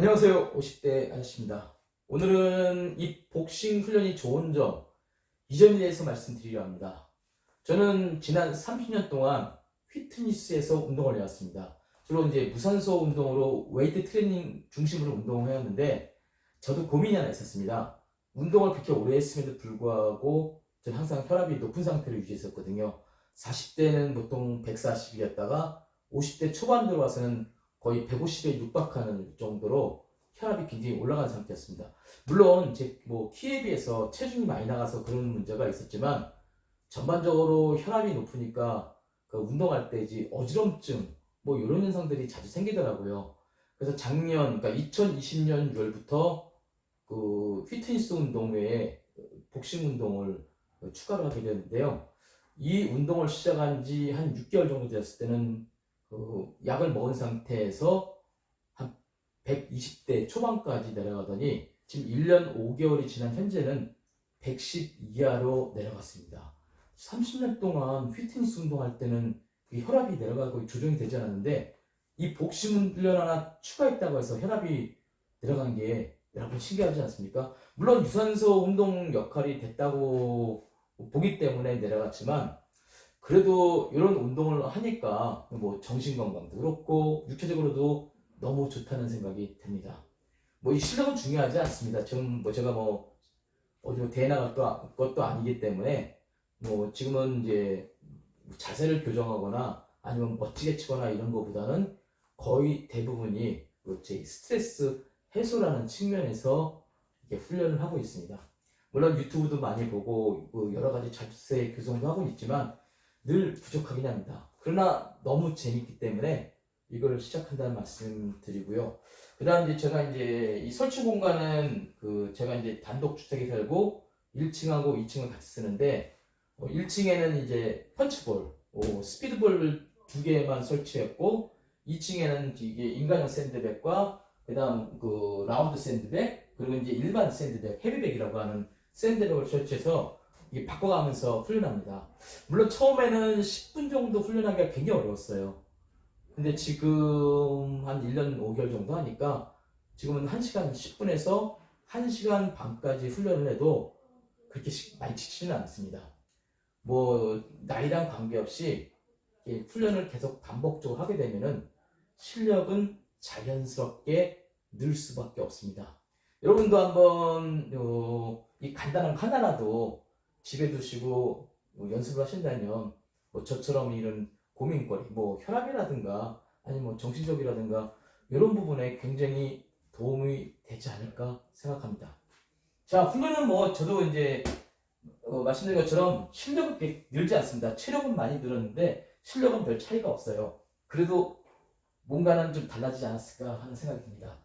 안녕하세요. 50대 아저씨입니다. 오늘은 이 복싱 훈련이 좋은 점, 이 점에 대해서 말씀드리려 합니다. 저는 지난 30년 동안 휘트니스에서 운동을 해왔습니다. 주로 이제 무산소 운동으로 웨이트 트레이닝 중심으로 운동을 해왔는데, 저도 고민이 하나 있었습니다. 운동을 그렇게 오래 했음에도 불구하고, 저는 항상 혈압이 높은 상태로 유지했었거든요. 40대는 보통 140이었다가, 50대 초반 들어와서는 거의 150에 육박하는 정도로 혈압이 굉장히 올라간 상태였습니다. 물론 제 뭐 키에 비해서 체중이 많이 나가서 그런 문제가 있었지만 전반적으로 혈압이 높으니까 그 운동할 때 이제 어지럼증 뭐 이런 현상들이 자주 생기더라고요. 그래서 작년 그러니까 2020년 6월부터 그 피트니스 운동 외에 복싱 운동을 추가로 하게 되는데요. 이 운동을 시작한 지 한 6개월 정도 되었을 때는 그 약을 먹은 상태에서 한 120대 초반까지 내려가더니 지금 1년 5개월이 지난 현재는 110 이하로 내려갔습니다. 30년 동안 피트니스 운동할 때는 이 혈압이 내려가고 조정이 되지 않았는데 이 복싱 훈련 하나 추가했다고 해서 혈압이 내려간 게 여러분 신기하지 않습니까? 물론 유산소 운동 역할이 됐다고 보기 때문에 내려갔지만 그래도 이런 운동을 하니까 뭐 정신 건강도 그렇고 육체적으로도 너무 좋다는 생각이 듭니다. 뭐 이 실력은 중요하지 않습니다. 지금 뭐 제가 뭐 어디 뭐 대회 나갈 것- 것도 아니기 때문에 뭐 지금은 이제 자세를 교정하거나 아니면 멋지게 치거나 이런 것보다는 거의 대부분이 제 스트레스 해소라는 측면에서 이렇게 훈련을 하고 있습니다. 물론 유튜브도 많이 보고 그 여러 가지 자세 교정도 하고 있지만 늘 부족하긴 합니다. 그러나 너무 재밌기 때문에 이거를 시작한다는 말씀 드리고요. 그 다음 이제 제가 이제 이 설치 공간은 그 제가 이제 단독 주택에 살고 1층하고 2층을 같이 쓰는데 1층에는 이제 펀치볼, 오, 스피드볼 두 개만 설치했고 2층에는 이게 인간형 샌드백과 그 다음 그 라운드 샌드백 그리고 이제 일반 샌드백, 헤비백이라고 하는 샌드백을 설치해서 이게 바꿔가면서 훈련합니다. 물론 처음에는 10분 정도 훈련하기가 굉장히 어려웠어요. 근데 지금 한 1년 5개월 정도 하니까 지금은 1시간 10분에서 1시간 반까지 훈련을 해도 그렇게 시- 많이 지치지는 않습니다. 뭐 나이랑 관계없이 훈련을 계속 반복적으로 하게 되면은 실력은 자연스럽게 늘 수밖에 없습니다. 여러분도 한번 어, 이 간단한 거 하나라도 집에 두시고 뭐 연습을 하신다면 뭐 저처럼 이런 고민거리, 뭐 혈압이라든가 아니면 뭐 정신적이라든가 이런 부분에 굉장히 도움이 되지 않을까 생각합니다. 자, 훈련은 뭐 저도 이제 어, 말씀드린 것처럼 실력은 늘지 않습니다. 체력은 많이 늘었는데 실력은 별 차이가 없어요. 그래도 뭔가는 좀 달라지지 않았을까 하는 생각이 듭니다.